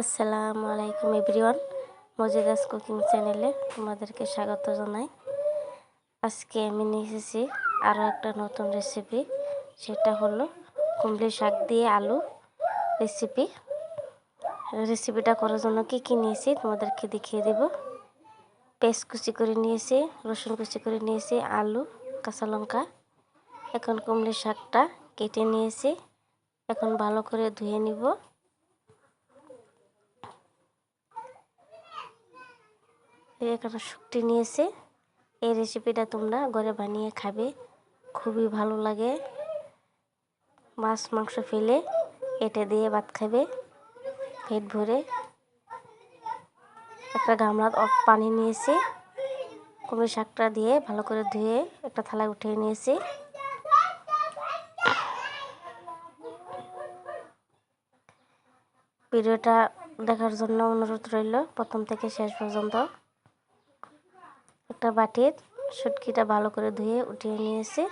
আসসালামু আলাইকুম everyone, মজিদাস cooking চ্যানেলে তোমাদেরকে স্বাগত জানাই। আজকে আমি নিয়ে এসেছি আরও একটা নতুন রেসিপি সেটা হলো কুমড়ি শাক দিয়ে আলু রেসিপি রেসিপিটা করার জন্য কী কী নিয়েছি তোমাদেরকে দেখিয়ে দেব। পেস্ট কুচি করে নিয়েছি, রসুন কুচি করে নিয়েছি, আলু, কাঁচা লঙ্কা। এখন কুমড়ি শাকটা কেটে নিয়েছি, এখন ভালো করে ধুয়ে নিব। এখানে শুক্তি নিয়েছে। এই রেসিপিটা তোমরা ঘরে বানিয়ে খাবে। খুবই ভালো লাগে। মাছ, মাংস ফেলে এটা দিয়ে ভাত খাবে। পেট ভরে। একটা গামলা পানি নিয়েছি। কুমড়ো শাকটা দিয়ে ভালো করে ধুয়ে একটা থালায় উঠিয়ে নিয়েছি। ভিডিওটা দেখার জন্য অনুরোধ রইল। প্রথম থেকে শেষ পর্যন্ত। একটা বাটির শুটকিটা ভালো করে ধুয়ে উঠিয়ে নিয়েছি।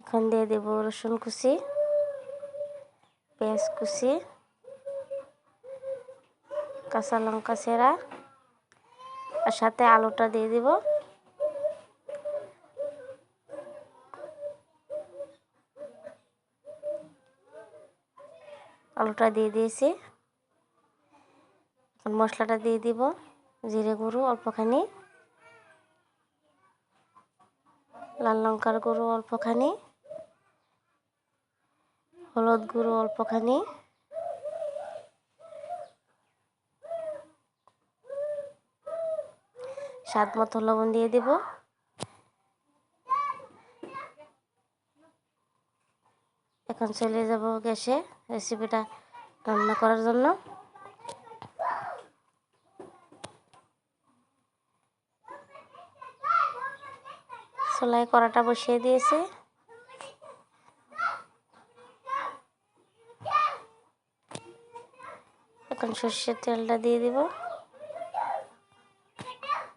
এখন দিয়ে দেব রসুন কুচি, পেঁয়াজ কুচি, কাঁচা লঙ্কা সেরা আর সাথে আলুটা দিয়ে দিব। আলুটা দিয়ে দিয়েছি। এখন মশলাটা দিয়ে দিব। জিরে গুঁড়ো, অল্পখানি। লাল লঙ্কার গুঁড়ো, অল্পখানি। হলুদ গুঁড়ো, অল্পখানি। স্বাদ মতো লবণ দিয়ে দেব। এখন চলে যাব গ্যাসে রেসিপিটা রান্না করার জন্য। সেলাই করাটা বসিয়ে দিয়েছে। এখন সর্ষের তেলটা দিয়ে দিব।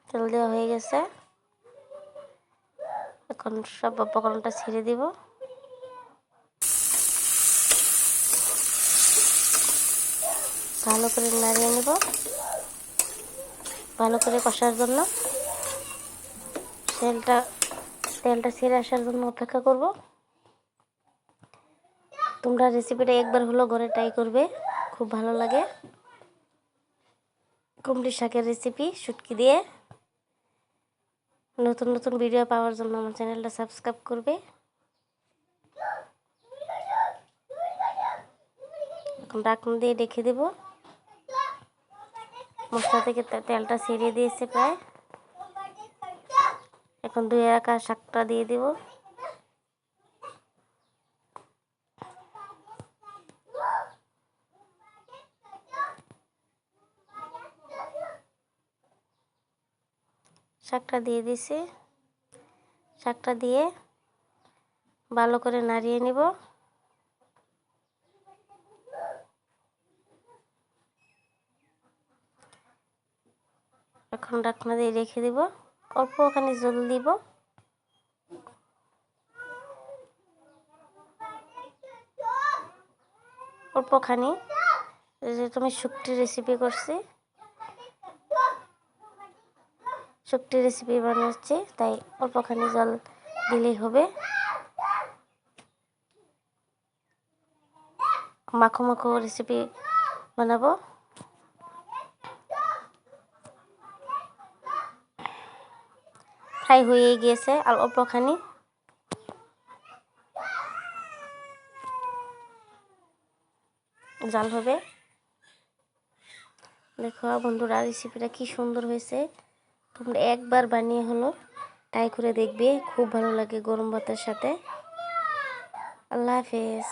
তেল দেওয়া হয়ে গেছে। এখন সব উপকরণটা ছেড়ে দিব। ভালো করে নাড়িয়ে নেব। ভালো করে কষার জন্য। তেলটা তেলটা ছেড়ে আসার জন্য অপেক্ষা করব। তোমরা রেসিপিটা একবার হলো ঘরে ট্রাই করবে, খুব ভালো লাগে। কুমড়ি শাকের রেসিপি শুটকি দিয়ে। নতুন নতুন ভিডিও পাওয়ার জন্য আমার চ্যানেলটা সাবস্ক্রাইব করবে। ডাকন দিয়ে রেখে দেব। মশলা থেকে তেলটা ছেড়ে দিয়েছে প্রায়। এখন দুই রাখা শাকটা দিয়ে দিব। শাকটা দিয়ে দিছি। শাকটা দিয়ে ভালো করে নাড়িয়ে নিব। এখন ডাকনা দিয়ে রেখে দিব। অল্প ওখানে জল দিব। অল্পখানি যে তুমি শুক্তি রেসিপি করছি। শুক্তি রেসিপি বানাচ্ছি, তাই অল্পখানি জল দিলেই হবে। মাখো মাখো রেসিপি বানাবো। ফ্রাই হয়ে গিয়েছে আর অল্পখানি। জাল হবে। দেখো বন্ধুরা রেসিপিটা কি সুন্দর হয়েছে। তোমরা একবার বানিয়ে হলো ট্রাই করে দেখবে, খুব ভালো লাগে গরম ভাতের সাথে। আল্লাহ হাফেজ।